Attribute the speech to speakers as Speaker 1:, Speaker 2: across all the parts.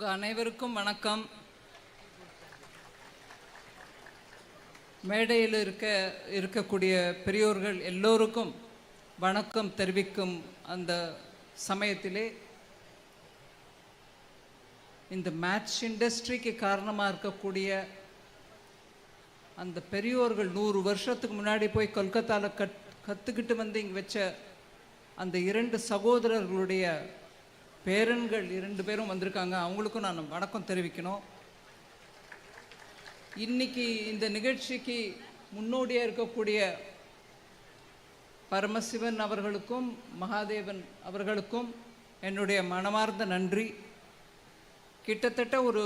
Speaker 1: உங்கள் அனைவருக்கும் வணக்கம். மேடையில் இருக்க இருக்கக்கூடிய பெரியோர்கள் எல்லோருக்கும் வணக்கம் தெரிவிக்கும் அந்த சமயத்திலே இந்த மேட்ச் இண்டஸ்ட்ரிக்கு காரணமாக இருக்கக்கூடிய அந்த பெரியோர்கள் நூறு வருஷத்துக்கு முன்னாடி போய் கொல்கத்தாவில் கத் கற்றுக்கிட்டு வந்து இங்கே வச்ச அந்த இரண்டு சகோதரர்களுடைய பேரன்கள் இரண்டு பேரும் வந்திருக்காங்க. அவங்களுக்கும் நான் வணக்கம் தெரிவிக்கணும். இன்னைக்கு இந்த நிகழ்ச்சிக்கு முன்னோடியாக இருக்கக்கூடிய பரமசிவன் அவர்களுக்கும் மகாதேவன் அவர்களுக்கும் என்னுடைய மனமார்ந்த நன்றி. கிட்டத்தட்ட ஒரு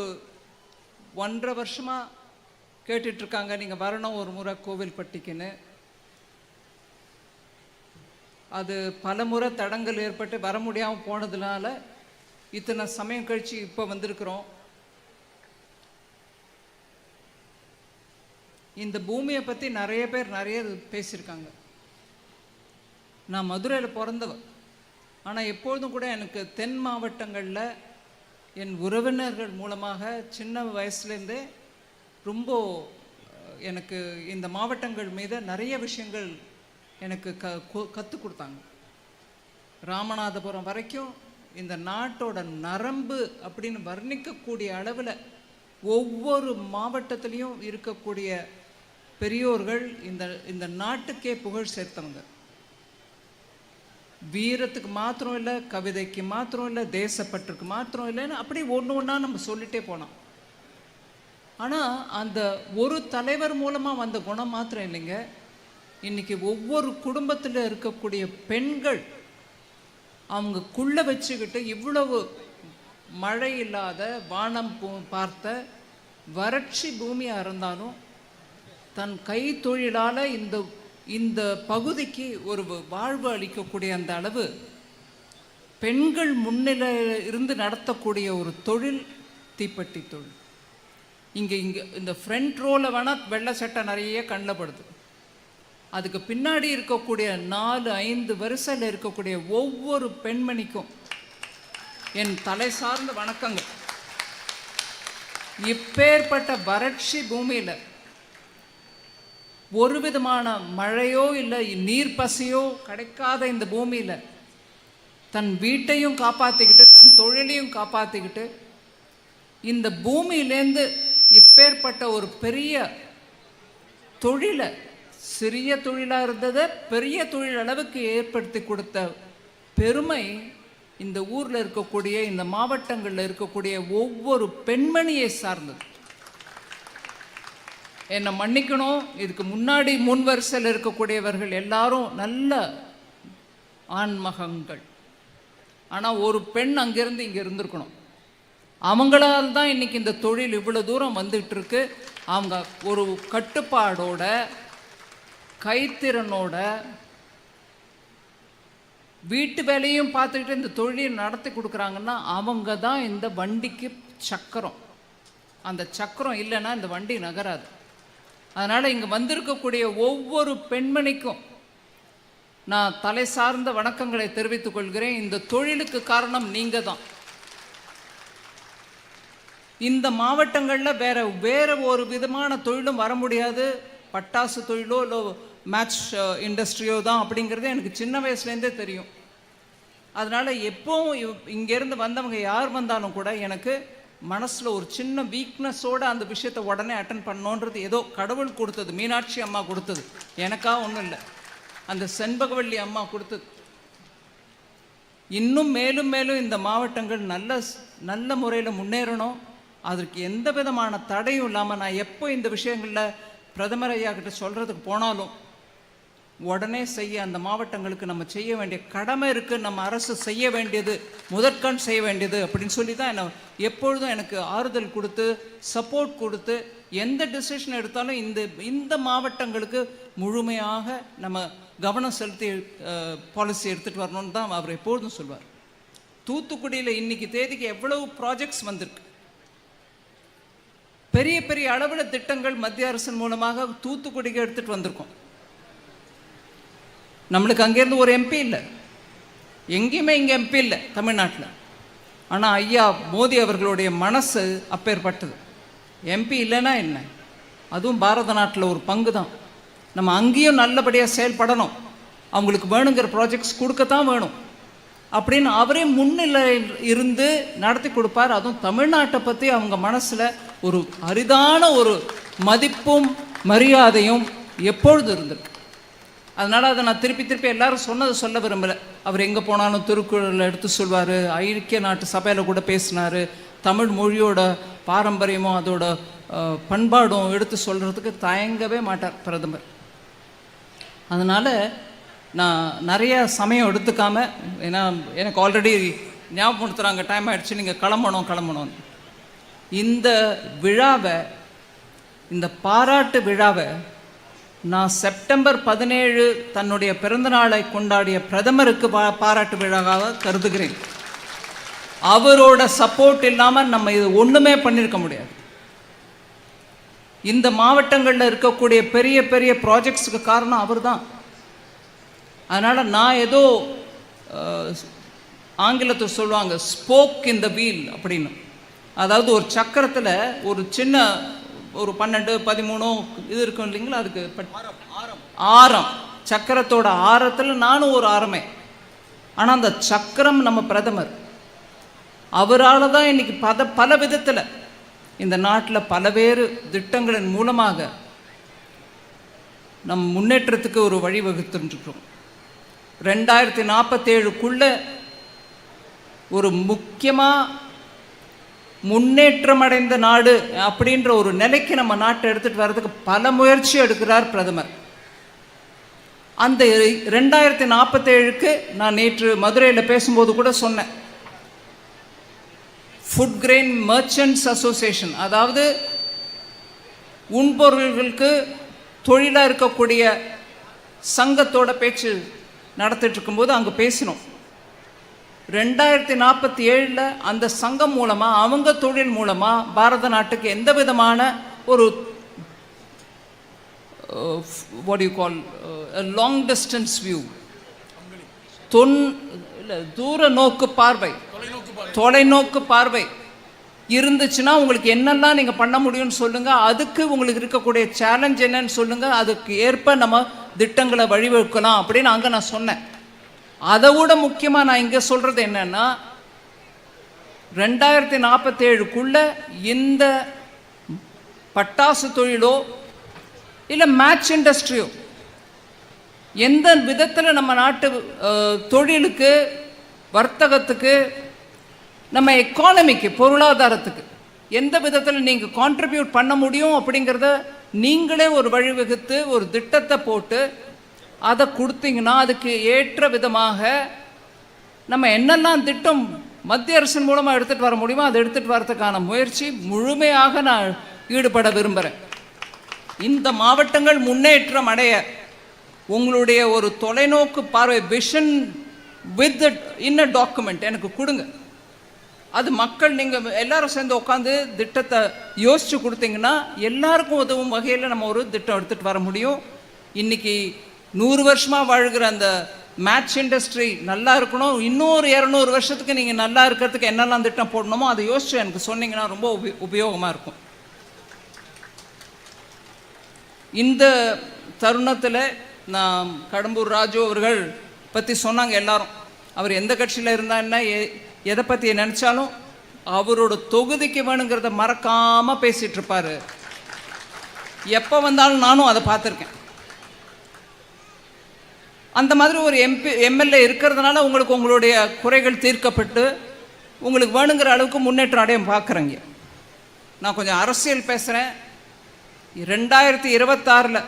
Speaker 1: ஒன்றரை வருஷமாக கேட்டுட்ருக்காங்க நீங்கள் வரணும் ஒரு முறை கோவில்பட்டிக்குன்னு. அது பல முறை தடங்கள் ஏற்பட்டு வர முடியாமல் போனதுனால இத்தனை சமயம் கழித்து இப்போ வந்திருக்கிறோம். இந்த பூமியை பற்றி நிறைய பேர் நிறைய பேசியிருக்காங்க. நான் மதுரையில் பிறந்தவன் ஆனால் எப்பொழுதும் கூட எனக்கு தென் மாவட்டங்களில் என் உறவினர்கள் மூலமாக சின்ன வயசுலேருந்தே ரொம்ப எனக்கு இந்த மாவட்டங்கள் மீது நிறைய விஷயங்கள் எனக்கு க கற்றுக் கொடுத்தாங்க. ராமநாதபுரம் வரைக்கும் இந்த நாட்டோட நரம்பு அப்படின்னு வர்ணிக்கக்கூடிய அளவில் ஒவ்வொரு மாவட்டத்திலையும் இருக்கக்கூடிய பெரியோர்கள் இந்த இந்த நாட்டுக்கே புகழ் சேர்த்தவங்க. வீரத்துக்கு மாத்திரம் இல்லை கவிதைக்கு மாத்திரம் இல்லை தேசப்பற்றுக்கு மாத்திரம் இல்லைன்னு அப்படி ஒன்று ஒன்றா நம்ம சொல்லிட்டே போனோம் ஆனால் அந்த ஒரு தலைவர் மூலமாக வந்த குணம் மாத்திரம் இல்லைங்க. இன்றைக்கி ஒவ்வொரு குடும்பத்தில் இருக்கக்கூடிய பெண்கள் அவங்கக்குள்ளே வச்சுக்கிட்டு இவ்வளவு மழை இல்லாத வானம் பூ- பார்த்த வறட்சி பூமியாக இருந்தாலும் தன் கைத்தொழிலால் இந்த இந்த பகுதிக்கு ஒரு வாழ்வு அளிக்கக்கூடிய அந்த அளவு பெண்கள் முன்னிலையில் இருந்து நடத்தக்கூடிய ஒரு தொழில் தீப்பெட்டி தொழில். இங்கே இங்கே இந்த ஃப்ரண்ட் ரோவில் வேணால் வெள்ளை சட்டை நிறைய கண்ணில் படுது. அதுக்கு பின்னாடி இருக்கக்கூடிய நாலு ஐந்து வரிசையில் இருக்கக்கூடிய ஒவ்வொரு பெண்மணிக்கும் என் தலை சார்ந்த வணக்கங்கள். இப்பேற்பட்ட வறட்சி பூமியில் ஒரு விதமான மழையோ இல்லை நீர் பசியோ கிடைக்காத இந்த பூமியில் தன் வீட்டையும் காப்பாற்றிக்கிட்டு தன் தொழிலையும் காப்பாற்றிக்கிட்டு இந்த பூமியிலேருந்து இப்பேற்பட்ட ஒரு பெரிய தொழிலை சிறிய தொழிலாக இருந்ததை பெரிய தொழில் அளவுக்கு ஏற்படுத்தி கொடுத்த பெருமை இந்த ஊரில் இருக்கக்கூடிய இந்த மாவட்டங்களில் இருக்கக்கூடிய ஒவ்வொரு பெண்மணியை சார்ந்தது. என்னை மன்னிக்கணும். இதுக்கு முன்னாடி முன் வரிசையில் இருக்கக்கூடியவர்கள் எல்லாரும் நல்ல ஆண்மகங்கள் ஆனால் ஒரு பெண் அங்கேருந்து இங்கே இருந்திருக்கணும். அவங்களால் தான் இன்னைக்கு இந்த தொழில் இவ்வளோ தூரம் வந்துட்டு அவங்க ஒரு கட்டுப்பாடோட கைத்திறனோட வீட்டு வேலையும் பார்த்துக்கிட்டு இந்த தொழிலை நடத்தி கொடுக்குறாங்கன்னா அவங்க தான் இந்த வண்டிக்கு சக்கரம். அந்த சக்கரம் இல்லைன்னா இந்த வண்டி நகராது. அதனால் இங்கே வந்திருக்கக்கூடிய ஒவ்வொரு பெண்மணிக்கும் நான் தலை சார்ந்த வணக்கங்களை தெரிவித்துக் கொள்கிறேன். இந்த தொழிலுக்கு காரணம் நீங்கள் தான் இந்த மாவட்டங்களில் வேற வேற ஒரு விதமான தொழிலும் வர முடியாது. பட்டாசு தொழிலோ இல்லை மேட்ச் இண்டஸ்ட்ரியோ uh, தான் அப்படிங்கிறது எனக்கு சின்ன வயசுலேருந்தே தெரியும். அதனால் எப்போவும் இவ்- இங்கேருந்து வந்தவங்க யார் வந்தாலும் கூட எனக்கு மனசில் ஒரு சின்ன வீக்னஸோடு அந்த விஷயத்தை உடனே அட்டன் பண்ணோன்றது ஏதோ கடவுள் கொடுத்தது மீனாட்சி அம்மா கொடுத்தது. எனக்காக ஒன்றும் இல்லை. அந்த செண்பகவல்லி அம்மா கொடுத்தது. இன்னும் மேலும் மேலும் இந்த மாவட்டங்கள் நல்ல நல்ல முறையில் முன்னேறணும். அதற்கு எந்த விதமான தடையும் இல்லாமல் நான் எப்போ இந்த விஷயங்களில் பிரதமர் ஐயா கிட்ட சொல்கிறதுக்கு போனாலும் உடனே செய்ய அந்த மாவட்டங்களுக்கு நம்ம செய்ய வேண்டிய கடமை இருக்குது நம்ம அரசு செய்ய வேண்டியது முதற்கண் செய்ய வேண்டியது அப்படின்னு சொல்லி தான் என்ன எப்பொழுதும் எனக்கு ஆறுதல் கொடுத்து சப்போர்ட் கொடுத்து எந்த டிசிஷன் எடுத்தாலும் இந்த இந்த மாவட்டங்களுக்கு முழுமையாக நம்ம கவனம் செலுத்தி பாலிசி எடுத்துகிட்டு வரணும்னு தான் அவர் எப்பொழுதும் சொல்வார். தூத்துக்குடியில் இன்னைக்கு தேதிக்கு எவ்வளவு ப்ராஜெக்ட்ஸ் வந்திருக்கு? பெரிய பெரிய அளவில் திட்டங்கள் மத்திய அரசின் மூலமாக தூத்துக்குடிக்கு எடுத்துகிட்டு வந்திருக்கோம். நம்மளுக்கு அங்கேருந்து ஒரு எம்பி இல்லை. எங்கேயுமே இங்கே எம்பி இல்லை தமிழ்நாட்டில். ஆனால் ஐயா மோடி அவர்களுடைய மனசு அப்பேற்பட்டது. எம்பி இல்லைன்னா என்ன? அதுவும் பாரத நாட்டில் ஒரு பங்கு தான். நம்ம அங்கேயும் நல்லபடியாக செயல்படணும். அவங்களுக்கு வேணுங்கிற ப்ராஜெக்ட்ஸ் கொடுக்கத்தான் வேணும். அப்படின்னு அவரே முன்னிலையில் இருந்து நடத்தி கொடுப்பார். அதுவும் தமிழ்நாட்டை பற்றி அவங்க மனசில் ஒரு அரிதான ஒரு மதிப்பும் மரியாதையும் எப்பொழுது இருந்திருக்கு? அதனால் அதை நான் திருப்பி திருப்பி எல்லாரும் சொன்னதை சொல்ல விரும்பலை. அவர் எங்கே போனாலும் திருக்குறளை எடுத்து சொல்வார் ஐக்கிய நாட்டு சபையில் கூட பேசினார் தமிழ் மொழியோட பாரம்பரியமும் அதோட பண்பாடும் எடுத்து சொல்கிறதுக்கு தயங்கவே மாட்டார் பிரதமர். அதனால் நான் நிறைய சமயம் எடுத்துக்காமல் ஏன்னா எனக்கு ஆல்ரெடி ஞாபகப்படுத்துகிறாங்க டைம் ஆகிடுச்சு நீங்கள் கிளம்பணும் கிளம்பணும் இந்த விழாவை இந்த பாராட்டு விழாவை நான் செப்டம்பர் பதினேழு தன்னுடைய பிறந்தநாளை கொண்டாடிய பிரதமருக்கு பா பாராட்டு விழாவாக கருதுகிறேன். அவரோட சப்போர்ட் இல்லாமல் நம்ம இது ஒன்றுமே பண்ணியிருக்க முடியாது. இந்த மாவட்டங்களில் இருக்கக்கூடிய பெரிய பெரிய ப்ராஜெக்ட்ஸுக்கு காரணம் அவர்தான். அதனால் நான் ஏதோ ஆங்கிலத்தை ஆங்கிலத்தில் சொல்லுவாங்க ஸ்போக் இன் த வீல் அப்படின்னு. அதாவது ஒரு சக்கரத்தில் ஒரு சின்ன ஒரு பன்னெண்டு பதிமூணு இது இருக்கும் இல்லைங்களா? அதுக்கு ஆரம் சக்கரத்தோட ஆரத்தில் நானும் ஒரு ஆரமே. ஆனால் அந்த சக்கரம் நம்ம பிரதமர். அவரால் தான் இன்னைக்கு பத பல விதத்தில் இந்த நாட்டில் பலவேறு திட்டங்களின் மூலமாக நம் முன்னேற்றத்துக்கு ஒரு வழி வகுத்துருக்கிறோம். ரெண்டாயிரத்தி நாற்பத்தேழுக்குள்ள ஒரு முக்கியமாக முன்னேற்றம் அடைந்த நாடு அப்படின்ற ஒரு நிலைக்கு நம்ம நாட்டை எடுத்துகிட்டு வர்றதுக்கு பல முயற்சி எடுக்கிறார் பிரதமர். அந்த ரெண்டாயிரத்தி நாற்பத்தேழுக்கு நான் நேற்று மதுரையில் பேசும்போது கூட சொன்னேன். ஃபுட் கிரெயின் மர்ச்சன்ட்ஸ் அசோசியேஷன் அதாவது உண்பொருள்களுக்கு தொழிலாக இருக்கக்கூடிய சங்கத்தோட பேச்சு நடத்திட்டு இருக்கும்போது அங்கே பேசினோம். ரெண்டாயிரத்தி நாற்பத்தி ஏழில் அந்த சங்கம் மூலமாக அவங்க தொழில் மூலமாக பாரத நாட்டுக்கு எந்த விதமான ஒரு what you call long distance view தொன் இல்லை தூர நோக்கு பார்வை. தொலைநோக்கு பார்வை. இருந்துச்சுன்னா உங்களுக்கு என்னெல்லாம் நீங்கள் பண்ண முடியும்னு சொல்லுங்கள் அதுக்கு உங்களுக்கு இருக்கக்கூடிய சேலஞ்ச் என்னன்னு சொல்லுங்கள் அதுக்கு ஏற்ப நம்ம திட்டங்களை வழிவகுக்கலாம் அப்படின்னு அங்கே நான் சொன்னேன். அதை விட முக்கியமாக நான் இங்கே சொல்கிறது என்னன்னா ரெண்டாயிரத்தி நாற்பத்தேழுக்குள்ள இந்த பட்டாசு தொழிலோ இல்லை மேட்ச் இண்டஸ்ட்ரியோ எந்த விதத்தில் நம்ம நாட்டு தொழிலுக்கு வர்த்தகத்துக்கு நம்ம எக்கானமிக்கு பொருளாதாரத்துக்கு எந்த விதத்தில் நீங்கள் கான்ட்ரிபியூட் பண்ண முடியும் அப்படிங்கிறத நீங்களே ஒரு வழிவகுத்து ஒரு திட்டத்தை போட்டு அதை கொடுத்தீங்கன்னா அதுக்கு ஏற்ற விதமாக நம்ம என்னெல்லாம் திட்டம் மத்திய அரசின் மூலமாக எடுத்துகிட்டு வர முடியுமோ அதை எடுத்துகிட்டு வரதுக்கான முயற்சி முழுமையாக நான் ஈடுபட விரும்புகிறேன் இந்த மாவட்டங்கள் முன்னேற்றம் அடைய உங்களுடைய ஒரு தொலைநோக்கு பார்வை விஷன் வித் இன்ன டாக்குமெண்ட் எனக்கு கொடுங்க. அது மக்கள் நீங்கள் எல்லாரும் சேர்ந்து உட்காந்து திட்டத்தை யோசித்து கொடுத்தீங்கன்னா எல்லாருக்கும் உதவும் வகையில் நம்ம ஒரு திட்டம் எடுத்துகிட்டு வர முடியும். இன்றைக்கி நூறு வருஷமாக வாழ்கிற அந்த மேட்ச் இண்டஸ்ட்ரி நல்லா இருக்கணும். இன்னொரு இரநூறு வருஷத்துக்கு நீங்கள் நல்லா இருக்கிறதுக்கு என்னெல்லாம் திட்டம் போடணுமோ அதை யோசிச்சு எனக்கு சொன்னீங்கன்னா ரொம்ப உப உபயோகமாக இருக்கும். இந்த தருணத்தில் நான் கடம்பூர் ராஜு அவர்கள் பற்றி சொன்னாங்க எல்லாரும். அவர் எந்த கட்சியில் இருந்தா என்ன எ- எதை பற்றி நினச்சாலும் அவரோட தொகுதிக்கு வேணுங்கிறத மறக்காமல் பேசிகிட்ருப்பார் எப்போ வந்தாலும் நானும் அதை பார்த்துருக்கேன். அந்த மாதிரி ஒரு எம்பி எம்எல்ஏ இருக்கிறதுனால உங்களுக்கு உங்களுடைய குறைகள் தீர்க்கப்பட்டு உங்களுக்கு வேணுங்கிற அளவுக்கு முன்னேற்றம் அடையும் பார்க்குறேங்க நான் கொஞ்சம் அரசியல் பேசுகிறேன் ரெண்டாயிரத்தி இருபத்தாறில்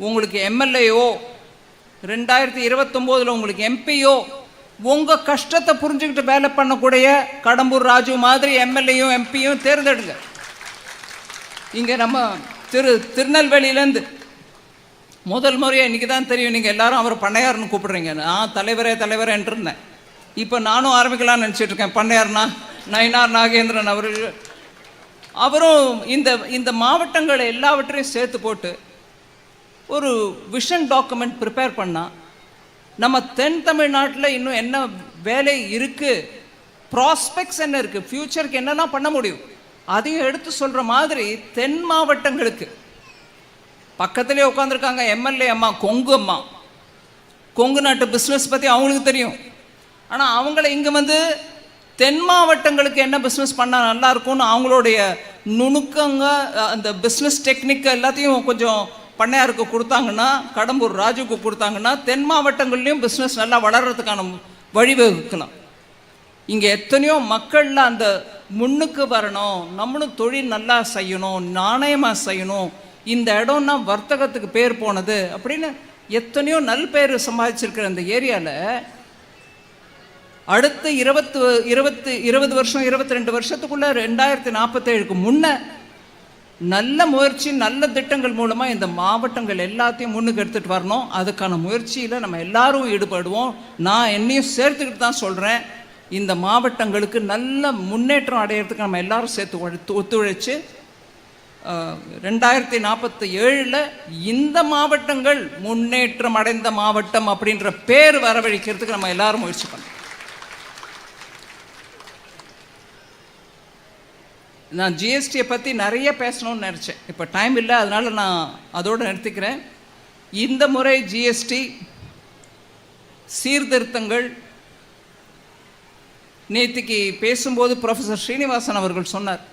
Speaker 1: உங்களுக்கு எம்எல்ஏயோ ரெண்டாயிரத்தி இருபத்தொம்போதில் உங்களுக்கு எம்பியோ உங்கள் கஷ்டத்தை புரிஞ்சுக்கிட்டு வேலை பண்ணக்கூடிய கடம்பூர் ராஜு மாதிரி எம்எல்ஏயும் எம்பியும் தேர்ந்தெடுங்க. இங்கே நம்ம திரு திருநெல்வேலியிலேருந்து முதல் முறையாக இன்றைக்கி தான் தெரியும். நீங்கள் எல்லாரும் அவர் பண்ணையார்னு கூப்பிடுறீங்க. நான் தலைவரே தலைவரேன்ட்டு இருந்தேன் இப்போ நானும் ஆரம்பிக்கலாம்னு நினச்சிட்ருக்கேன் பண்ணையார்னா நயினார் நாகேந்திரன் அவர்கள் அவரும் இந்த இந்த மாவட்டங்களை எல்லாவற்றையும் சேர்த்து போட்டு ஒரு விஷன் டாக்குமெண்ட் ப்ரிப்பேர் பண்ணால் நம்ம தென் தமிழ்நாட்டில் இன்னும் என்ன வேலை இருக்குது ப்ராஸ்பெக்ட்ஸ் என்ன இருக்குது ஃப்யூச்சருக்கு என்னெல்லாம் பண்ண முடியும்? அதையும் எடுத்து சொல்கிற மாதிரி தென் மாவட்டங்களுக்கு பக்கத்திலே உட்காந்துருக்காங்க எம்எல்ஏ அம்மா கொங்கு அம்மா. கொங்கு நாட்டு பிஸ்னஸ் பற்றி அவங்களுக்கு தெரியும். ஆனால் அவங்கள இங்கே வந்து தென் மாவட்டங்களுக்கு என்ன பிஸ்னஸ் பண்ணால் நல்லா இருக்கும்னு அவங்களுடைய நுணுக்கங்க அந்த பிஸ்னஸ் டெக்னிக் எல்லாத்தையும் கொஞ்சம் பண்ணையாருக்கு கொடுத்தாங்கன்னா கடம்பூர் ராஜுக்கு கொடுத்தாங்கன்னா தென் மாவட்டங்கள்லேயும் பிஸ்னஸ் நல்லா வளர்கிறதுக்கான வழிவகுக்கலாம் இங்கே எத்தனையோ மக்களில் அந்த முன்னுக்கு வரணும் நம்மளும் தொழில் நல்லா செய்யணும் நாணயமாக செய்யணும் இந்த இடம்னா வர்த்தகத்துக்கு பேர் போனது அப்படின்னு எத்தனையோ நல் பேர் சம்பாதிச்சிருக்கிற அந்த ஏரியாவில் அடுத்த இருபத்து இருபத்து இருபது வருஷம் இருபத்தி ரெண்டு வருஷத்துக்குள்ள ரெண்டாயிரத்தி நாற்பத்தேழுக்கு முன்ன நல்ல முயற்சி நல்ல திட்டங்கள் மூலமாக இந்த மாவட்டங்கள் எல்லாத்தையும் முன்னுக்கு எடுத்துகிட்டு வரணும். அதுக்கான முயற்சியில் நம்ம எல்லாரும் ஈடுபடுவோம். நான் என்னையும் சேர்த்துக்கிட்டு தான் சொல்கிறேன் இந்த மாவட்டங்களுக்கு நல்ல முன்னேற்றம் அடையிறதுக்கு நம்ம எல்லாரும் சேர்த்து ஒத்துழைச்சு ரெண்டாயிரத்தி நாற்பத்தி ஏழில் இந்த மாவட்டங்கள் முன்னேற்றம் அடைந்த மாவட்டம் அப்படின்ற பேர் வரவழைக்கிறதுக்கு நம்ம எல்லாரும் முயற்சி பண்ணோம் நான் ஜிஎஸ்டியை பற்றி நிறைய பேசணும்னு நினச்சேன். இப்போ டைம் இல்லை அதனால் நான் அதோடு நிறுத்திக்கிறேன். இந்த முறை ஜிஎஸ்டி சீர்திருத்தங்கள் நேற்றுக்கு பேசும்போது ப்ரொஃபஸர் ஸ்ரீனிவாசன் அவர்கள் சொன்னார்.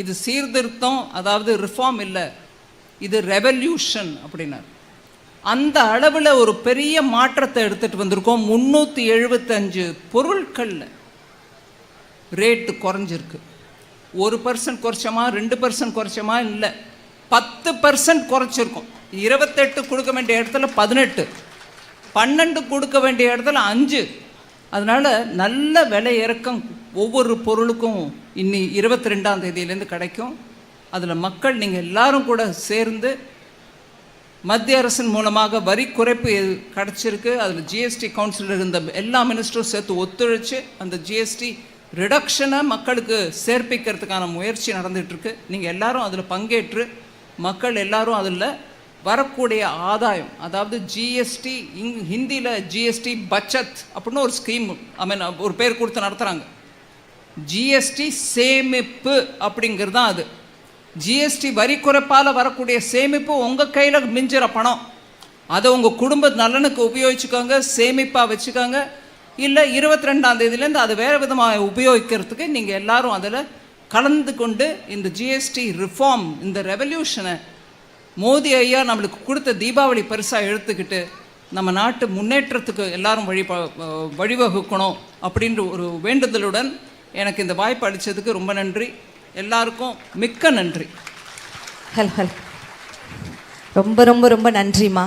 Speaker 1: இது சீர்திருத்தம் அதாவது ரிஃபார்ம் இல்லை. இது ரெவல்யூஷன் அப்படின்னார். அந்த அளவில் ஒரு பெரிய மாற்றத்தை எடுத்துகிட்டு வந்திருக்கோம். முந்நூற்றி எழுபத்தஞ்சு பொருட்களில் ரேட்டு குறைஞ்சிருக்கு. ஒரு பர்சன்ட் குறைச்சோமா ரெண்டு பர்சன்ட் குறைச்சோமா இல்லை. பத்து பர்சன்ட் குறைச்சிருக்கோம். இருபத்தெட்டு கொடுக்க வேண்டிய இடத்துல பதினெட்டு. பன்னெண்டு கொடுக்க வேண்டிய இடத்துல அஞ்சு. அதனால் நல்ல விலை இறக்கம் ஒவ்வொரு பொருளுக்கும் இன்னி இருபத்தி ரெண்டாம் தேதியிலேருந்து கிடைக்கும். அதில் மக்கள் நீங்கள் எல்லாரும் கூட சேர்ந்து மத்திய அரசின் மூலமாக வரி குறைப்பு கிடச்சிருக்கு அதில் ஜிஎஸ்டி கவுன்சிலர் இருந்த எல்லா மினிஸ்டரும் சேர்த்து ஒத்துழைச்சு அந்த ஜிஎஸ்டி ரிடக்ஷனை மக்களுக்கு சேர்ப்பிக்கிறதுக்கான முயற்சி நடந்துகிட்ருக்கு. நீங்கள் எல்லாரும் அதில் பங்கேற்று மக்கள் எல்லாரும் அதில் வரக்கூடிய ஆதாயம் அதாவது ஜிஎஸ்டி இங் ஹிந்தியில் ஜிஎஸ்டி பச்சத் அப்படின்னு ஒரு ஸ்கீம் ஐ மீன் ஒரு பேர் கொடுத்து நடத்துகிறாங்க ஜிஎஸ்டி சேமிப்பு அப்படிங்கிறது தான் அது ஜிஎஸ்டி வரி குறைப்பால் வரக்கூடிய சேமிப்பு உங்கள் கையில் மிஞ்சிற பணம். அதை உங்கள் குடும்ப நலனுக்கு உபயோகிச்சுக்கோங்க சேமிப்பாக வச்சுக்கோங்க. இல்லை இருபத்தி ரெண்டாம் தேதியிலேருந்து அது வேறு விதமாக உபயோகிக்கிறதுக்கு நீங்கள் எல்லோரும் அதில் கலந்து கொண்டு இந்த ஜிஎஸ்டி ரிஃபார்ம் இந்த ரெவல்யூஷனை மோடி ஐயா நம்மளுக்கு கொடுத்த தீபாவளி பரிசாக எடுத்துக்கிட்டு நம்ம நாட்டு முன்னேற்றத்துக்கு எல்லாரும் வழி வழிவகுக்கணும் அப்படின்ற ஒரு வேண்டுதலுடன் எனக்கு இந்த வாய்ப்பு அளித்ததுக்கு ரொம்ப நன்றி. எல்லாருக்கும் மிக்க நன்றி.
Speaker 2: ஹல் ஹல். ரொம்ப ரொம்ப ரொம்ப நன்றிம்மா.